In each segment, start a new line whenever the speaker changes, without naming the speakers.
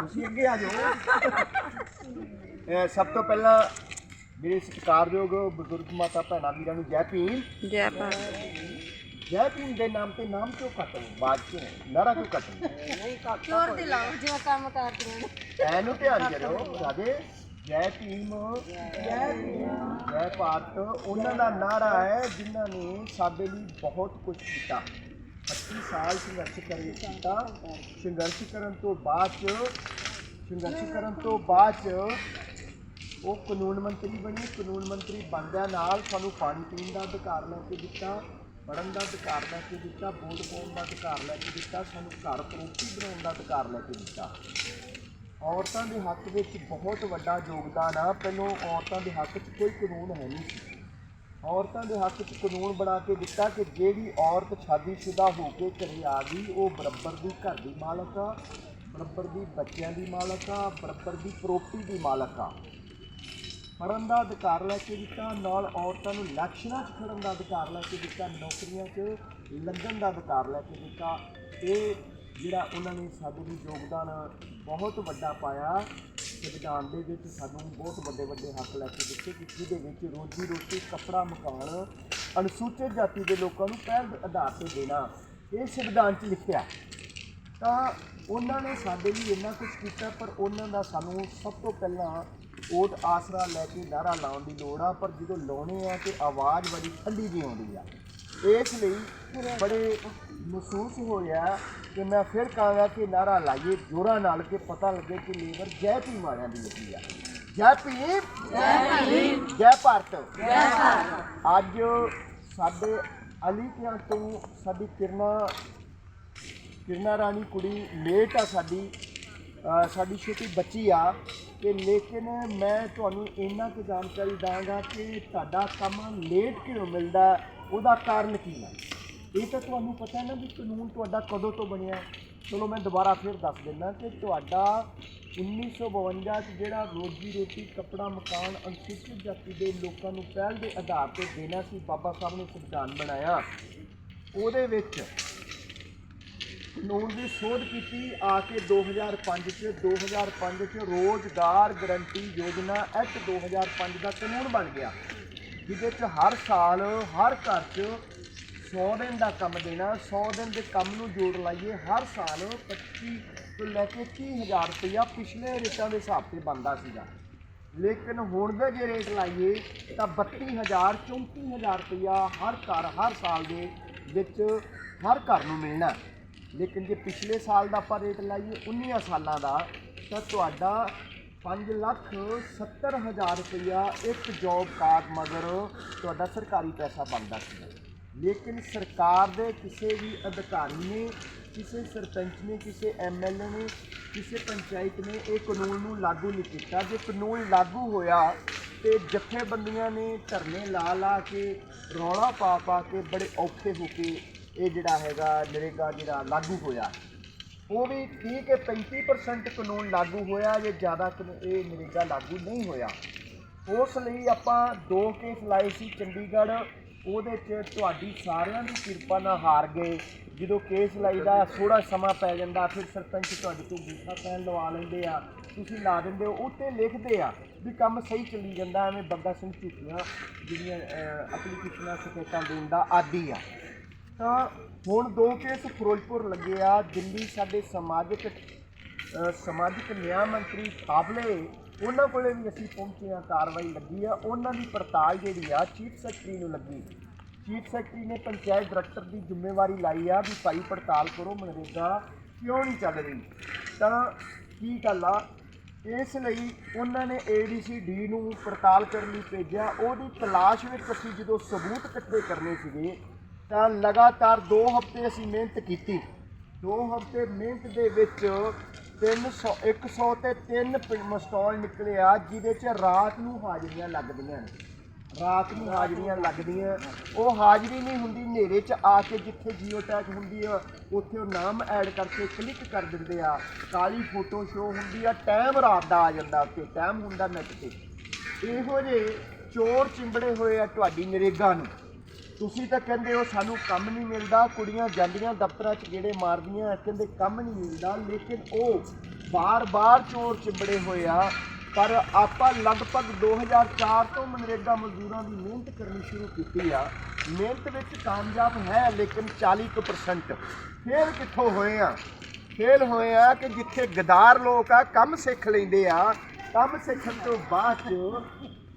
ਤੁਸੀਂ ਅੱਗੇ ਆ ਜਾਓ। ਇਹ ਸਭ ਤੋਂ ਪਹਿਲਾਂ ਮੇਰੇ ਸਤਿਕਾਰਯੋਗ ਬਜ਼ੁਰਗ ਮਾਤਾ ਭੈਣਾਂ ਵੀਰਾਂ ਨੂੰ ਜੈ ਭੀਮ।
ਜੈ ਭਾਰਤ।
ਜੈ ਭੀਮ ਦੇ ਨਾਮ ਤੇ ਨਾਮ ਕਿਉਂ ਕੱਟੋ ਬਾਅਦ ਚ ਨਾਰਾ ਕਿਉਂ ਕੱਟੋ
ਜ਼ੋਰ ਦੀ ਲਾਓ ਜਿਵੇਂ ਕੰਮ ਕਰਦੀਆਂ ਨੇ।
ਐਨੂੰ ਧਿਆਨ ਕਰਿਓ ਸਾਡੇ ਜੈ ਭੀਮ ਜੈ ਭੀਮ। ਜੈ ਭਾਰਤ। ਉਹਨਾਂ ਦਾ ਨਾਰਾ ਹੈ ਜਿਨ੍ਹਾਂ ਨੇ ਸਾਡੇ ਲਈ ਬਹੁਤ ਕੁਝ ਕੀਤਾ। 25 ਸਾਲ ਸੰਘਰਸ਼ ਕਰੇ ਤਾਂ ਸੰਘਰਸ਼ ਕਰਨ ਤੋਂ ਬਾਅਦ ਚ, ਸੰਘਰਸ਼ ਕਰਨ ਤੋਂ ਬਾਅਦ ਚ ਉਹ ਕਾਨੂੰਨ ਮੰਤਰੀ ਬਣੇ। ਕਾਨੂੰਨ ਮੰਤਰੀ ਬਣਦਿਆਂ ਨਾਲ ਸਾਨੂੰ ਪਾਣੀ ਪੀਣ ਦਾ ਅਧਿਕਾਰ ਲੈ ਕੇ ਦਿੱਤਾ ਪੜਨ ਦਾ ਅਧਿਕਾਰ ਲੈ ਕੇ ਦਿੱਤਾ, ਵੋਟ ਪਾਉਣ ਦਾ ਅਧਿਕਾਰ ਲੈ ਕੇ ਦਿੱਤਾ, ਸਾਨੂੰ ਘਰ ਪ੍ਰੋਪਰਟੀ ਬਣਾਉਣ ਦਾ ਅਧਿਕਾਰ ਲੈ ਕੇ ਦਿੱਤਾ। ਔਰਤਾਂ ਦੇ ਹੱਕ ਵਿੱਚ ਬਹੁਤ ਵੱਡਾ ਯੋਗਦਾਨ ਆ। ਪਹਿਲਾਂ ਔਰਤਾਂ ਦੇ ਹੱਕ 'ਚ ਕੋਈ ਕਾਨੂੰਨ ਹੈ ਨਹੀਂ ਸੀ। ਔਰਤਾਂ ਦੇ ਹੱਕ 'ਚ ਕਾਨੂੰਨ ਬਣਾ ਕੇ ਦਿੱਤਾ ਕਿ ਜਿਹੜੀ ਔਰਤ ਸ਼ਾਦੀशुदा ਹੋ ਕੇ ਘਰੇ ਆ ਗਈ, ਉਹ ਬਰਾਬਰ ਦੀ ਘਰ ਦੀ ਮਾਲਕ ਆ, ਬਰਾਬਰ ਦੀ ਬੱਚਿਆਂ ਦੀ ਮਾਲਕ ਆ, ਬਰਾਬਰ ਦੀ ਪ੍ਰੋਪਰਟੀ ਦੀ ਮਾਲਕ ਆ। ਪੜਨ ਦਾ ਅਧਿਕਾਰ ਲੈ ਕੇ ਦਿੱਤਾ, ਨਾਲ ਔਰਤਾਂ ਨੂੰ ਇਲੈਕਸ਼ਨਾਂ 'ਚ ਖੜਨ ਦਾ ਅਧਿਕਾਰ ਲੈ ਕੇ ਦਿੱਤਾ, ਨੌਕਰੀਆਂ 'ਚ ਲੱਗਣ ਦਾ ਅਧਿਕਾਰ ਲੈ ਕੇ ਦਿੱਤਾ। ਇਹ ਜਿਹੜਾ ਉਹਨਾਂ ਨੇ ਸਾਡੇ ਲਈ ਯੋਗਦਾਨ ਬਹੁਤ ਵੱਡਾ ਪਾਇਆ ਸੰਵਿਧਾਨ ਦੇ ਵਿੱਚ ਸਾਨੂੰ ਬਹੁਤ ਵੱਡੇ ਵੱਡੇ ਹੱਕ ਲੈ ਕੇ ਦਿੱਤੇ ਕਿ ਜਿਹਦੇ ਵਿੱਚ ਰੋਜੀ ਰੋਟੀ, ਕੱਪੜਾ ਮਕਾਨ, ਅਨੁਸੂਚਿਤ ਜਾਤੀ ਦੇ ਲੋਕਾਂ ਨੂੰ ਪਹਿਲ ਦੇ ਆਧਾਰ ਤੇ ਦੇਣਾ, ਇਹ ਸੰਵਿਧਾਨ 'ਚ ਲਿਖਿਆ। ਤਾਂ ਉਹਨਾਂ ਨੇ ਸਾਡੇ ਲਈ ਇੰਨਾ ਕੁਝ ਕੀਤਾ, ਪਰ ਉਹਨਾਂ ਦਾ ਸਾਨੂੰ ਸਭ ਤੋਂ ਪਹਿਲਾਂ ਓਟ ਆਸਰਾ ਲੈ ਕੇ ਨਾਰਾ ਲਾਉਣ ਦੀ ਲੋੜ ਆ, ਪਰ ਜਦੋਂ ਲਾਉਣੇ ਆ ਤੇ ਆਵਾਜ਼ ਬੜੀ ਠੰਡੀ ਜਿਹੀ ਆਉਂਦੀ ਆ। ਇਸ ਲਈ ਬੜੇ ਮਹਿਸੂਸ ਹੋਇਆ ਕਿ ਮੈਂ ਫਿਰ ਕਹਾਂਗਾ ਕਿ ਨਾਰਾ ਲਾਈਏ ਜੋਰਾਂ ਨਾਲ ਕਿ ਪਤਾ ਲੱਗੇ ਕਿ ਲੀਵਰ ਜੈ ਭੀਮ ਵਾਲਿਆਂ ਦੀ ਲੱਗੀ ਆ। ਜੈ ਭੀਮ? ਜੈ ਭੀਮ। ਜੈ ਭਾਰਤ। ਜੈ ਭਾਰਤ। ਅੱਜ ਸਾਡੇ ਅਲੀ ਕਿਆਂ ਤੋਂ ਸਾਡੀ ਕਿਰਨਾ ਕਿਰਨਾ ਰਾਣੀ ਕੁੜੀ ਲੇਟ ਆ ਸਾਡੀ ਸਾਡੀ ਛੋਟੀ ਬੱਚੀ ਆ ਤੇ ਲੇਕਿਨ ਮੈਂ ਤੁਹਾਨੂੰ ਇੰਨਾ ਕੁ ਜਾਣਕਾਰੀ ਦਾਂਗਾ ਕਿ ਤੁਹਾਡਾ ਕੰਮ ਲੇਟ ਕਿਉਂ ਮਿਲਦਾ? ਉਹਦਾ ਕਾਰਨ ਕੀ ਹੈ? ਇਹ ਤਾਂ ਤੁਹਾਨੂੰ ਪਤਾ ਹੈ ਨਾ ਵੀ ਕਾਨੂੰਨ ਤੁਹਾਡਾ ਕਦੋਂ ਤੋਂ ਬਣਿਆ ਚਲੋ ਮੈਂ ਦੁਬਾਰਾ ਫਿਰ ਦੱਸ ਦਿੰਦਾ ਕਿ ਤੁਹਾਡਾ 1952 ਚ ਜਿਹੜਾ ਰੋਜੀ ਰੋਟੀ, ਕੱਪੜਾ, ਮਕਾਨ ਅਨੁਸੂਚਿਤ ਜਾਤੀ ਦੇ ਲੋਕਾਂ ਨੂੰ ਪਹਿਲ ਦੇ ਆਧਾਰ ਤੇ ਦੇਣਾ ਸੀ, ਬਾਬਾ ਸਾਹਿਬ ਨੇ ਸੰਵਿਧਾਨ ਬਣਾਇਆ। ਉਹਦੇ ਵਿੱਚ ਕਾਨੂੰਨ ਦੀ ਸੋਧ ਕੀਤੀ ਆ ਕੇ 2005 ਚ 2005 ਚ ਰੋਜ਼ਗਾਰ ਗਰੰਟੀ ਯੋਜਨਾ ਐਕਟ 2005 ਦਾ ਕਾਨੂੰਨ ਬਣ ਗਿਆ। ਜਿਹਦੇ ਚ ਹਰ ਸਾਲ, ਹਰ ਘਰ ਚ 100 ਦਿਨ ਦਾ ਕੰਮ ਦੇਣਾ 100 ਦਿਨ ਦੇ ਕੰਮ ਨੂੰ ਜੋੜ ਲਾਈਏ, ਹਰ ਸਾਲ 25 ਤੋਂ ਲੈ ਕੇ 30000 ਰੁਪਇਆ ਪਿਛਲੇ ਰੇਟਾਂ ਦੇ ਹਿਸਾਬ ਤੇ ਬਣਦਾ ਸੀਗਾ। ਲੇਕਿਨ ਹੁਣ ਦੇ ਜੇ ਰੇਟ ਲਾਈਏ, ਤਾਂ 32000 34000 ਰੁਪਇਆ ਹਰ ਘਰ, ਹਰ ਸਾਲ ਦੇ ਵਿੱਚ ਹਰ ਘਰ ਨੂੰ ਮਿਲਣਾ ਲੇਕਿਨ ਜੇ ਪਿਛਲੇ ਸਾਲ ਦਾ ਆਪਾਂ ਰੇਟ ਲਾਈਏ 19 ਸਾਲਾਂ ਦਾ, ਤਾਂ ਤੁਹਾਡਾ 5 ਲੱਖ 70 ਹਜ਼ਾਰ ਰੁਪਇਆ ਇੱਕ ਜੌਬ ਕਾਰਡ ਮਗਰ ਤੁਹਾਡਾ ਸਰਕਾਰੀ ਪੈਸਾ ਬਣਦਾ ਸੀ। ਲੇਕਿਨ ਸਰਕਾਰ ਦੇ ਕਿਸੇ ਵੀ ਅਧਿਕਾਰੀ ਨੇ, ਕਿਸੇ ਸਰਪੰਚ ਨੇ, ਕਿਸੇ ਐਮਐਲਏ ਨੇ, ਕਿਸੇ ਪੰਚਾਇਤ ਨੇ ਇਹ ਕਾਨੂੰਨ ਨੂੰ ਲਾਗੂ ਨਹੀਂ ਕੀਤਾ। ਜੇ ਕਾਨੂੰਨ ਲਾਗੂ ਹੋਇਆ ਤੇ ਜਥੇਬੰਦੀਆਂ ਨੇ ਧਰਨੇ ਲਾ ਲਾ ਕੇ ਰੌਲਾ ਪਾ ਪਾ ਕੇ ਬੜੇ ਔਖੇ ਹੋ ਕੇ ਇਹ ਜਿਹੜਾ ਹੈਗਾ ਨਰੇਗਾ ਜਿਹੜਾ ਲਾਗੂ ਹੋਇਆ। ਉਹ ਵੀ ਠੀਕ ਹੈ 35% ਕਾਨੂੰਨ ਲਾਗੂ ਹੋਇਆ ਜੇ ਜ਼ਿਆਦਾ ਇਹ ਨਰੇਗਾ ਲਾਗੂ ਨਹੀਂ ਹੋਇਆ। ਉਸ ਲਈ ਆਪਾਂ ਦੋ ਕੇਸ ਲਾਏ ਸੀ ਚੰਡੀਗੜ੍ਹ ਉਹਦੇ 'ਚ ਤੁਹਾਡੀ ਸਾਰਿਆਂ ਦੀ ਕਿਰਪਾ ਨਾਲ ਹਾਰ ਗਏ। ਜਦੋਂ ਕੇਸ ਲਾਈਦਾ ਥੋੜਾ ਸਮਾਂ ਪੈ ਜਾਂਦਾ ਫਿਰ ਸਰਪੰਚ ਤੁਹਾਡੇ ਤੋਂ ਗੁੱਸਾ ਪੈਣ ਲਵਾ ਲੈਂਦੇ ਆ ਤੁਸੀਂ ਲਾ ਦਿੰਦੇ ਹੋ ਉੱਤੇ ਲਿਖਦੇ ਆ ਵੀ ਕੰਮ ਸਹੀ ਚੱਲੀ ਜਾਂਦਾ ਐਵੇਂ ਬੰਦਾ ਸਿੰਘ ਝੂਠੀਆਂ ਜਿਹੜੀਆਂ ਐਪਲੀਕੇਸ਼ਨਾਂ ਸਕੇਤਾਂ ਦੇਣ ਦਾ ਆਦੀ ਆ। ਤਾਂ ਹੁਣ ਦੋ ਕੇਸ ਫਿਰੋਜ਼ਪੁਰ ਲੱਗੇ ਆ। ਦਿੱਲੀ ਸਾਡੇ ਸਮਾਜਿਕ ਅ, ਸਮਾਜਿਕ ਨਿਆਂ ਮੰਤਰੀ ਕਾਬਲੇ। ਉਹਨਾਂ ਕੋਲੇ ਵੀ ਅਸੀਂ ਪਹੁੰਚੇ ਆ ਕਾਰਵਾਈ ਲੱਗੀ ਆ। ਉਹਨਾਂ ਦੀ ਪੜਤਾਲ ਜਿਹੜੀ ਆ ਚੀਫ ਸੈਕਟਰੀ ਨੂੰ ਲੱਗੀ। ਚੀਫ ਸੈਕਟਰੀ ਨੇ ਪੰਚਾਇਤ ਡਾਇਰੈਕਟਰ ਦੀ ਜ਼ਿੰਮੇਵਾਰੀ ਲਾਈ ਆ ਵੀ ਭਾਈ ਪੜਤਾਲ ਕਰੋ ਮਨਰੇਗਾ ਕਿਉਂ ਨਹੀਂ ਚੱਲ ਰਹੀ? ਤਾਂ ਕੀ ਗੱਲ ਆ? ਇਸ ਲਈ ਉਹਨਾਂ ਨੇ ਏਡੀਸੀਡੀ ਨੂੰ ਪੜਤਾਲ ਕਰਨ ਲਈ ਭੇਜਿਆ। ਉਹਦੀ ਤਲਾਸ਼ ਵਿੱਚ ਅਸੀਂ ਜਦੋਂ ਸਬੂਤ ਇਕੱਠੇ ਕਰਨੇ ਸੀਗੇ ਤਾਂ ਲਗਾਤਾਰ 2 ਹਫ਼ਤੇ ਅਸੀਂ ਮਿਹਨਤ ਕੀਤੀ। 2 ਹਫ਼ਤੇ ਮਿਹਨਤ ਦੇ ਵਿੱਚ 300 100 ਤੇ 3 ਮਸਟਾਲ ਨਿਕਲੇ ਆ ਜਿਹਦੇ 'ਚ ਰਾਤ ਨੂੰ ਹਾਜ਼ਰੀਆਂ ਲੱਗਦੀਆਂ ਨੇ। ਰਾਤ ਨੂੰ ਹਾਜ਼ਰੀਆਂ ਲੱਗਦੀਆਂ। ਉਹ ਹਾਜ਼ਰੀ ਨਹੀਂ ਹੁੰਦੀ, ਹਨੇਰੇ 'ਚ ਆ ਕੇ ਜਿੱਥੇ ਜੀਓ ਟੈਗ ਹੁੰਦੀ ਆ, ਉੱਥੇ ਉਹ ਨਾਮ ਐਡ ਕਰਕੇ ਕਲਿੱਕ ਕਰ ਦਿੰਦੇ ਆ। ਕਾਲੀ ਫੋਟੋ ਸ਼ੋ ਹੁੰਦੀ ਆ, ਟਾਈਮ ਰਾਤ ਦਾ ਆ ਜਾਂਦਾ ਉੱਤੇ ਟਾਈਮ ਹੁੰਦਾ ਨੈਟ ਤੇ। ਇਹੋ ਜਿਹੇ ਚੋਰ ਚਿੰਬੜੇ ਹੋਏ ਆ ਤੁਹਾਡੀ ਨਰੇਗਾ ਨੂੰ। ਤੁਸੀਂ ਤਾਂ ਕਹਿੰਦੇ ਹੋ ਸਾਨੂੰ ਕੰਮ ਨਹੀਂ ਮਿਲਦਾ, ਕੁੜੀਆਂ ਜਾਂਦੀਆਂ ਦਫ਼ਤਰਾਂ 'ਚ ਗੇੜੇ ਮਾਰਦੀਆਂ, ਕਹਿੰਦੇ ਕੰਮ ਨਹੀਂ ਮਿਲਦਾ, ਲੇਕਿਨ ਉਹ ਬਾਰ-ਬਾਰ ਚੋਰ ਚਿਬੜੇ ਹੋਏ ਆ। ਪਰ ਆਪਾਂ ਲਗਭਗ 2004 ਤੋਂ ਮਨਰੇਗਾ ਮਜ਼ਦੂਰਾਂ ਦੀ ਮਿਹਨਤ ਕਰਨੀ ਸ਼ੁਰੂ ਕੀਤੀ ਆ। ਮਿਹਨਤ ਵਿੱਚ ਕਾਮਯਾਬ ਹੈ, ਲੇਕਿਨ 40% ਫੇਲ ਕਿੱਥੋਂ ਹੋਏ ਆ? ਫੇਲ ਹੋਏ ਆ ਕਿ ਜਿੱਥੇ ਗਦਾਰ ਲੋਕ ਆ, ਕੰਮ ਸਿੱਖ ਲੈਂਦੇ ਆ। ਕੰਮ ਸਿੱਖਣ ਤੋਂ ਬਾਅਦ ਚ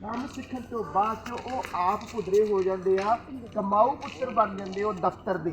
ਕੰਮ ਸਿੱਖਣ ਤੋਂ ਬਾਅਦ ਚ ਉਹ ਆਪ ਭੁਦਰੇ ਹੋ ਜਾਂਦੇ ਆ ਕਮਾਊ ਪੁੱਤਰ ਬਣ ਜਾਂਦੇ ਉਹ ਦਫ਼ਤਰ ਦੇ।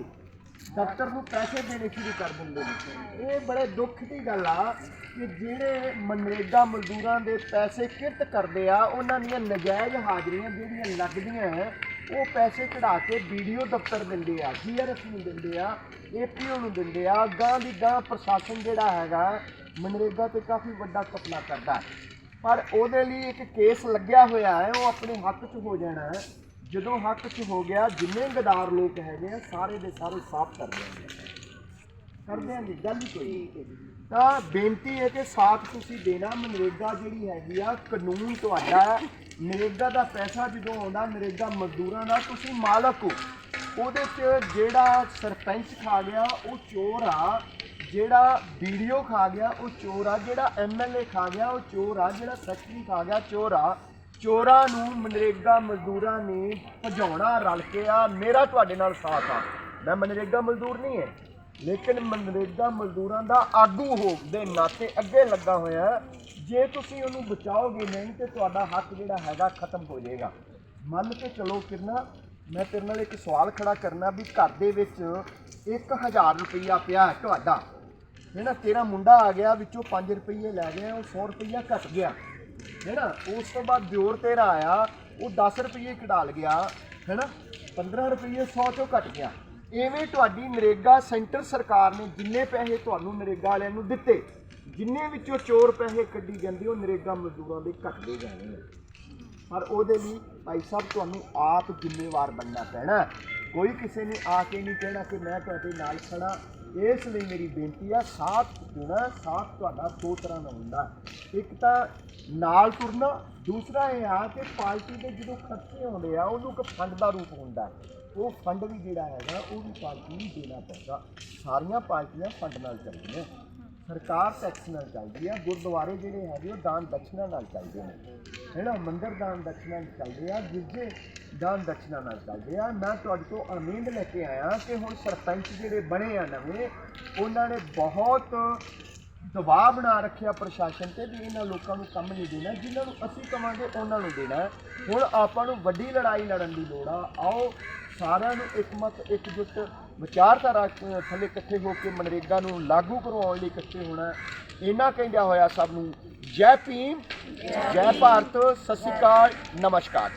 ਦਫ਼ਤਰ ਨੂੰ ਪੈਸੇ ਦੇਣੇ ਸ਼ੁਰੂ ਕਰ ਦਿੰਦੇ ਨੇ। ਇਹ ਬੜੇ ਦੁੱਖ ਦੀ ਗੱਲ ਆ ਕਿ ਜਿਹੜੇ ਮਨਰੇਗਾ ਮਜ਼ਦੂਰਾਂ ਦੇ ਪੈਸੇ ਕਿਰਤ ਕਰਦੇ ਆ ਉਹਨਾਂ ਦੀਆਂ ਨਜਾਇਜ਼ ਹਾਜ਼ਰੀਆਂ ਜਿਹੜੀਆਂ ਲੱਗਦੀਆਂ ਹੈ, ਉਹ ਪੈਸੇ ਕਢਾ ਕੇ ਵੀਡੀਓ ਦਫ਼ਤਰ ਦਿੰਦੇ ਆ ਜੀਆਰਐਸ ਨੂੰ ਦਿੰਦੇ ਆ ਏਪੀਓ ਨੂੰ ਦਿੰਦੇ ਆ ਗਾਂ ਦੀ ਗਾਂ ਪ੍ਰਸ਼ਾਸਨ ਜਿਹੜਾ ਹੈਗਾ ਮਨਰੇਗਾ ਤੇ ਕਾਫੀ ਵੱਡਾ ਕਪਲਾ ਕਰਦਾ। ਹੈ ਪਰ ਉਹਦੇ ਲਈ ਇੱਕ ਕੇਸ ਲੱਗਿਆ ਹੋਇਆ ਹੈ ਉਹ ਆਪਣੇ ਹੱਕ 'ਚ ਹੋ ਜਾਣਾ ਹੈ। ਜਦੋਂ ਹੱਕ 'ਚ ਹੋ ਗਿਆ ਜਿੰਨੇ ਗਦਾਰ ਲੋਕ ਹੈਗੇ ਆ ਸਾਰੇ ਦੇ ਸਾਰੇ ਸਾਫ਼ ਕਰ ਦੇਣਗੇ ਕਰਦੇ ਆਂ ਗੱਲ ਹੀ ਕੋਈ। ਤਾਂ ਬੇਨਤੀ ਹੈ ਕਿ ਸਾਥ ਤੁਸੀਂ ਦੇਣਾ ਮਨਰੇਗਾ ਜਿਹੜੀ ਹੈਗੀ ਆ ਕਾਨੂੰਨ ਤੁਹਾਡਾ ਹੈ। ਨਰੇਗਾ ਦਾ ਪੈਸਾ ਜਦੋਂ ਆਉਂਦਾ ਨਰੇਗਾ ਮਜ਼ਦੂਰਾਂ ਦਾ ਤੁਸੀਂ ਮਾਲਕ ਹੋ। ਉਹਦੇ 'ਚ ਜਿਹੜਾ ਸਰਪੰਚ ਖਾ ਗਿਆ ਉਹ ਚੋਰ ਆ। ਜਿਹੜਾ ਵੀਡੀਓ ਖਾ ਗਿਆ, ਉਹ ਚੋਰ ਆ ਜਿਹੜਾ ਐਮਐਲਏ ਖਾ ਗਿਆ, ਉਹ ਚੋਰ ਆ ਜਿਹੜਾ ਸੈਕਟਰੀ ਖਾ ਗਿਆ, ਚੋਰ। ਆ ਚੋਰਾਂ ਨੂੰ ਮਨਰੇਗਾ ਮਜ਼ਦੂਰਾਂ ਨੇ ਭਜਾਉਣਾ, ਰਲ ਕੇ ਆ, ਮੇਰਾ ਤੁਹਾਡੇ ਨਾਲ ਸਾਥ ਆ। ਮੈਂ ਮਨਰੇਗਾ ਮਜ਼ਦੂਰ ਨਹੀਂ ਹੈ ਲੇਕਿਨ ਮਨਰੇਗਾ ਮਜ਼ਦੂਰਾਂ ਦਾ ਆਗੂ ਹੋ ਦੇ ਨਾਤੇ ਅੱਗੇ ਲੱਗਾ ਹੋਇਆ ਜੇ ਤੁਸੀਂ ਉਹਨੂੰ ਬਚਾਓਗੇ ਨਹੀਂ, ਤੇ ਤੁਹਾਡਾ ਹੱਕ ਜਿਹੜਾ ਹੈਗਾ ਖਤਮ ਹੋ ਜਾਏਗਾ। ਮੰਨ ਕੇ ਚਲੋ ਕਿਰਨਾ ਮੈਂ ਤੇਰੇ ਨਾਲ ਇੱਕ ਸਵਾਲ ਖੜਾ ਕਰਨਾ ਵੀ ਘਰ ਦੇ ਵਿੱਚ 1000 ਰੁਪਈਆ ਪਿਆ ਤੁਹਾਡਾ। ਜਿਹੜਾ ਤੇਰਾ ਮੁੰਡਾ ਆ ਗਿਆ, ਵਿੱਚੋਂ 5 ਰੁਪਏ ਲੈ ਗਿਆ ਉਹ 100 ਰੁਪਈਆ ਘਟ ਗਿਆ। ਹੈ ਨਾ ਉਸ ਤੋਂ ਬਾਅਦ ਦਿਓਰ ਤੇਰਾ ਆਇਆ, ਉਹ 10 ਰੁਪਏ ਕਢਾਲ ਗਿਆ ਹੈ ਨਾ 15 ਰੁਪਏ 100 ਚੋਂ ਘਟ ਗਿਆ। ਐਵੇਂ ਤੁਹਾਡੀ ਨਰੇਗਾ ਸੈਂਟਰ ਸਰਕਾਰ ਨੇ ਜਿੰਨੇ ਪੈਸੇ ਤੁਹਾਨੂੰ ਨਰੇਗਾ ਵਾਲਿਆਂ ਨੂੰ ਦਿੱਤੇ, ਜਿੰਨੇ ਵਿੱਚੋਂ ਚੋਰ ਪੈਸੇ ਕੱਢੀ ਜਾਂਦੇ, ਉਹ ਨਰੇਗਾ ਮਜ਼ਦੂਰਾਂ ਦੇ ਘਟਦੇ ਜਾਣੇ ਆ। ਪਰ ਉਹਦੇ ਲਈ ਭਾਈ ਸਾਹਿਬ, ਤੁਹਾਨੂੰ ਆਪ ਜ਼ਿੰਮੇਵਾਰ ਬਣਨਾ ਪੈਣਾ। ਕੋਈ ਕਿਸੇ ਨੇ ਆ ਕੇ ਨਹੀਂ ਕਹਿਣਾ ਕਿ ਮੈਂ ਤੁਹਾਡੇ ਨਾਲ ਖੜਾ ਇਸ ਲਈ ਮੇਰੀ ਬੇਨਤੀ ਆ, ਸਾਥ ਦੇਣਾ, ਸਾਥ ਤੁਹਾਡਾ ਦੋ ਤਰ੍ਹਾਂ ਦਾ ਹੁੰਦਾ। ਇੱਕ ਤਾਂ ਨਾਲ ਤੁਰਨਾ, ਦੂਸਰਾ ਇਹ ਆ ਕਿ ਪਾਰਟੀ ਦੇ ਜਦੋਂ ਖਰਚੇ ਆਉਂਦੇ ਆ, ਉਹਨੂੰ ਇੱਕ ਫੰਡ ਦਾ ਰੂਪ ਹੁੰਦਾ। ਉਹ ਫੰਡ ਵੀ ਜਿਹੜਾ ਹੈਗਾ, ਉਹ ਵੀ ਪਾਰਟੀ ਨੂੰ ਦੇਣਾ ਪੈਂਦਾ। ਸਾਰੀਆਂ ਪਾਰਟੀਆਂ ਫੰਡ ਨਾਲ ਚੱਲਦੀਆਂ। ਸਰਕਾਰ ਟੈਕਸ ਨਾਲ ਚੱਲਦੀ ਆ, ਗੁਰਦੁਆਰੇ ਜਿਹੜੇ ਹੈਗੇ, ਉਹ ਦਾਨ ਦਕਸ਼ਨਾ ਨਾਲ ਚੱਲਦੇ ਨੇ। ਹੈਨਾ, ਮੰਦਿਰ ਦਾਨ ਦਕਸ਼ਨਾ ਨਾਲ ਚੱਲਦੇ ਆ ਗਿਰਜੇ ਦਾਨ ਦਕਸ਼ਨਾ ਨਾਲ ਕਰਦੇ ਆ। ਮੈਂ ਤੁਹਾਡੇ ਤੋਂ ਉਮੀਦ ਲੈ ਕੇ ਆਇਆ ਕਿ ਹੁਣ ਸਰਪੰਚ ਜਿਹੜੇ ਬਣੇ ਆ ਨਵੇਂ, ਉਹਨਾਂ ਨੇ ਬਹੁਤ ਦਬਾਅ ਬਣਾ ਰੱਖਿਆ ਪ੍ਰਸ਼ਾਸਨ ਤੇ ਵੀ ਇਹਨਾਂ ਲੋਕਾਂ ਨੂੰ ਕੰਮ ਨਹੀਂ ਦੇਣਾ, ਜਿਨ੍ਹਾਂ ਨੂੰ ਅਸੀਂ ਕਵਾਂਗੇ ਉਹਨਾਂ ਨੂੰ ਦੇਣਾ। ਹੁਣ ਆਪਾਂ ਨੂੰ ਵੱਡੀ ਲੜਾਈ ਲੜਨ ਦੀ ਲੋੜ ਆ। ਆਓ, ਸਾਰਿਆਂ ਨੂੰ ਇੱਕਮਤ, ਇੱਕਜੁੱਟ ਵਿਚਾਰਧਾਰਾ ਥੱਲੇ ਇਕੱਠੇ ਹੋ ਕੇ ਮਨਰੇਗਾ ਨੂੰ ਲਾਗੂ ਕਰਵਾਉਣ ਲਈ ਇਕੱਠੇ ਹੋਣਾ। ਇਹਨਾਂ ਕਹਿੰਦਿਆਂ ਹੋਇਆ ਸਭ ਨੂੰ, ਜੈ ਭੀਮ, ਜੈ ਭਾਰਤ, ਸਤਿ ਸ਼੍ਰੀ ਅਕਾਲ, ਨਮਸਕਾਰ।